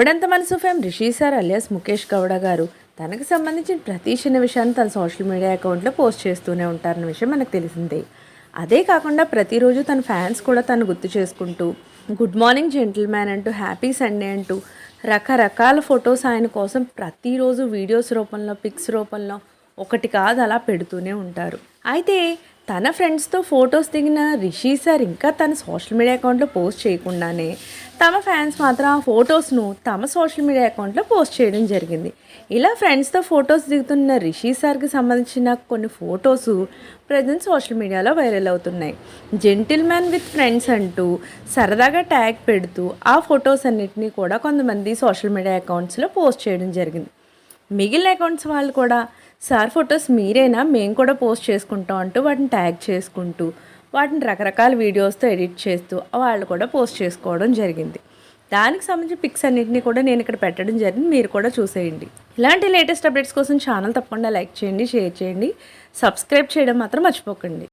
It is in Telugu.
ఇప్పుడంత మనసు fame Rishi sir alias Mukesh Gowda garu. తనకు సంబంధించిన ప్రతి చిన్న విషయాన్ని తన సోషల్ మీడియా అకౌంట్లో పోస్ట్ చేస్తూనే ఉంటారన్న విషయం మనకు తెలిసిందే. అదే కాకుండా ప్రతిరోజు తన ఫ్యాన్స్ కూడా తను గుర్తు చేసుకుంటూ గుడ్ మార్నింగ్ జెంటిల్మ్యాన్ అంటూ హ్యాపీ సండే అంటూ రకరకాల ఫొటోస్ ఆయన కోసం ప్రతిరోజు వీడియోస్ రూపంలో పిక్స్ రూపంలో ఒకటి కాదు అలా పెడుతూనే ఉంటారు. అయితే తన ఫ్రెండ్స్తో ఫొటోస్ దిగిన రిషి సార్ ఇంకా తన సోషల్ మీడియా అకౌంట్లో పోస్ట్ చేయకుండానే తమ ఫ్యాన్స్ మాత్రం ఆ ఫొటోస్ను తమ సోషల్ మీడియా అకౌంట్లో పోస్ట్ చేయడం జరిగింది. ఇలా ఫ్రెండ్స్తో ఫొటోస్ దిగుతున్న రిషి సార్కి సంబంధించిన కొన్ని ఫొటోస్ ప్రజెంట్ సోషల్ మీడియాలో వైరల్ అవుతున్నాయి. జెంటిల్ మ్యాన్ విత్ ఫ్రెండ్స్ అంటూ సరదాగా ట్యాగ్ పెడుతూ ఆ ఫొటోస్ అన్నిటినీ కూడా కొంతమంది సోషల్ మీడియా అకౌంట్స్లో పోస్ట్ చేయడం జరిగింది. మిగిలిన అకౌంట్స్ వాళ్ళు కూడా సార్ ఫొటోస్ మీరేనా? మేము కూడా పోస్ట్ చేసుకుంటాం అంటూ వాటిని ట్యాగ్ చేసుకుంటూ వాటిని రకరకాల వీడియోస్తో ఎడిట్ చేస్తూ వాళ్ళు కూడా పోస్ట్ చేసుకోవడం జరిగింది. దానికి సంబంధించిన పిక్స్ అన్నింటినీ కూడా నేను ఇక్కడ పెట్టడం జరిగింది. మీరు కూడా చూసేయండి. ఇలాంటి లేటెస్ట్ అప్డేట్స్ కోసం ఛానల్ తప్పకుండా లైక్ చేయండి షేర్ చేయండి. సబ్స్క్రైబ్ చేయడం మాత్రం మర్చిపోకండి.